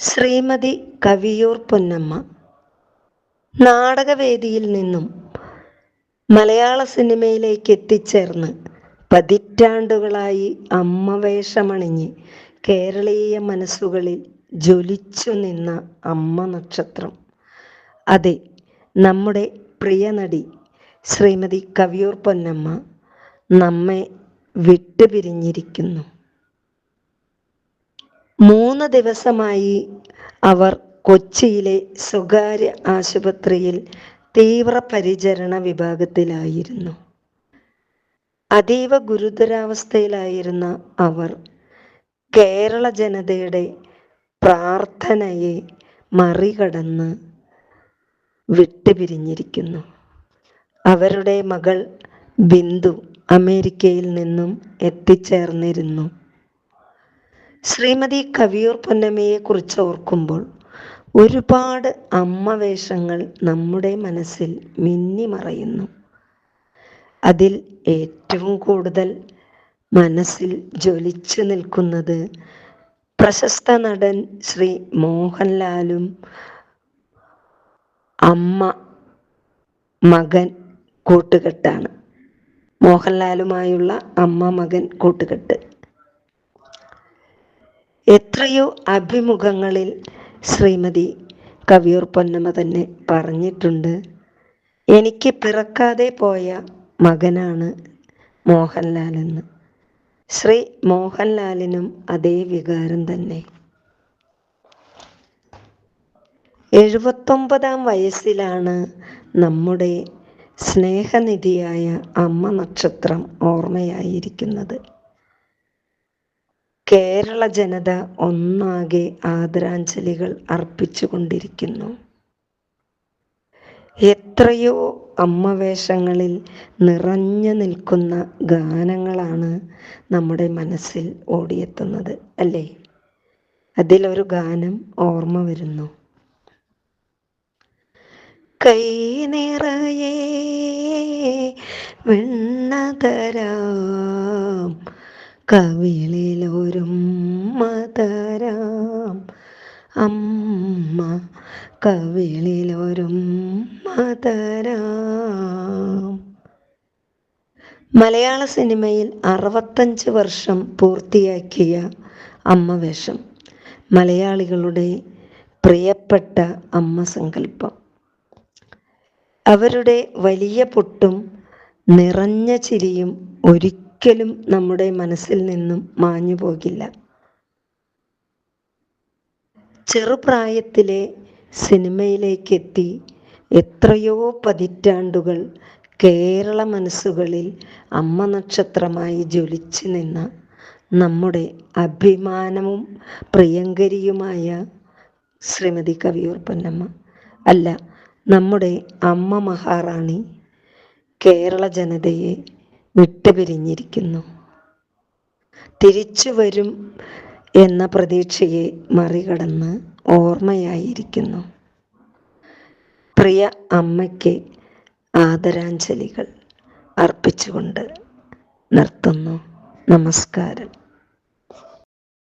ശ്രീമതി കവിയൂർ പൊന്നമ്മ നാടകവേദിയിൽ നിന്നും മലയാള സിനിമയിലേക്ക് എത്തിച്ചേർന്ന് പതിറ്റാണ്ടുകളായി അമ്മ വേഷമണിഞ്ഞ് കേരളീയ മനസ്സുകളിൽ ജ്വലിച്ചു നിന്ന അമ്മ നക്ഷത്രം. അതെ നമ്മുടെ പ്രിയ നടി ശ്രീമതി കവിയൂർ പൊന്നമ്മ നമ്മെ വിട്ടുപിരിഞ്ഞിരിക്കുന്നു. മൂന്ന് ദിവസമായി അവർ കൊച്ചിയിലെ സ്വകാര്യ ആശുപത്രിയിൽ തീവ്രപരിചരണ വിഭാഗത്തിലായിരുന്നു. അതീവ ഗുരുതരാവസ്ഥയിലായിരുന്ന അവർ കേരള ജനതയുടെ പ്രാർത്ഥനയെ മറികടന്ന് വിട്ടുപിരിഞ്ഞിരിക്കുന്നു. അവരുടെ മകൾ ബിന്ദു അമേരിക്കയിൽ നിന്നും എത്തിച്ചേർന്നിരുന്നു. ശ്രീമതി കവിയൂർ പൊന്നമ്മയെ കുറിച്ച് ഓർക്കുമ്പോൾ ഒരുപാട് അമ്മ വേഷങ്ങൾ നമ്മുടെ മനസ്സിൽ മിന്നി മറയുന്നു. അതിൽ ഏറ്റവും കൂടുതൽ മനസ്സിൽ ജ്വലിച്ചു നിൽക്കുന്നത് പ്രശസ്ത നടൻ ശ്രീ മോഹൻലാലും അമ്മ മകൻ കൂട്ടുകെട്ടാണ്. മോഹൻലാലുമായുള്ള അമ്മ മകൻ കൂട്ടുകെട്ട്. എത്രയോ അഭിമുഖങ്ങളിൽ ശ്രീമതി കവിയൂർ പൊന്നമ്മ തന്നെ പറഞ്ഞിട്ടുണ്ട്. എനിക്ക് പിറക്കാതെ പോയ മകനാണ് മോഹൻലാലെന്ന്. ശ്രീ മോഹൻലാലിനും അതേ വികാരം തന്നെ. എഴുപത്തൊമ്പതാം വയസ്സിലാണ് നമ്മുടെ സ്നേഹനിധിയായ അമ്മ നക്ഷത്രം ഓർമ്മയായിരിക്കുന്നത്. കേരള ജനത ഒന്നാകെ ആദരാഞ്ജലികൾ അർപ്പിച്ചുകൊണ്ടിരിക്കുന്നു എത്രയോ അമ്മവേഷങ്ങളിൽ നിറഞ്ഞു നിൽക്കുന്ന ഗാനങ്ങളാണ് നമ്മുടെ മനസ്സിൽ ഓടിയെത്തുന്നത് അല്ലേ? അതിലൊരു ഗാനം ഓർമ്മ വരുന്നു. കൈ നിറയെ വെണ്ണതരാം കവിളിലൊരും മതരാം. അമ്മ കവിളിലൊരും മതരാം. മലയാള സിനിമയിൽ അറുപത്തഞ്ച് വർഷം പൂർത്തിയാക്കിയ അമ്മ വേഷം. മലയാളികളുടെ പ്രിയപ്പെട്ട അമ്മ സങ്കല്പം. അവരുടെ വലിയ പൊട്ടും നിറഞ്ഞ ചിരിയും ഒരിക്കലും നമ്മുടെ മനസ്സിൽ നിന്നും മാഞ്ഞു പോകില്ല. ചെറുപ്രായത്തിലെ സിനിമയിലേക്കെത്തി എത്രയോ പതിറ്റാണ്ടുകൾ കേരള മനസ്സുകളിൽ അമ്മ നക്ഷത്രമായി ജ്വലിച്ചു നിന്ന നമ്മുടെ അഭിമാനവും പ്രിയങ്കരിയുമായ ശ്രീമതി കവിയൂർ പൊന്നമ്മ അല്ല നമ്മുടെ അമ്മ മഹാറാണി കേരള ജനതയെ വിട്ടുപിരിഞ്ഞിരിക്കുന്നു. തിരിച്ചു വരും എന്ന പ്രതീക്ഷയെ മറികടന്ന് ഓർമ്മയായിരിക്കുന്നു. പ്രിയ അമ്മയ്ക്ക് ആദരാഞ്ജലികൾ അർപ്പിച്ചുകൊണ്ട് നിർത്തുന്നു. നമസ്കാരം.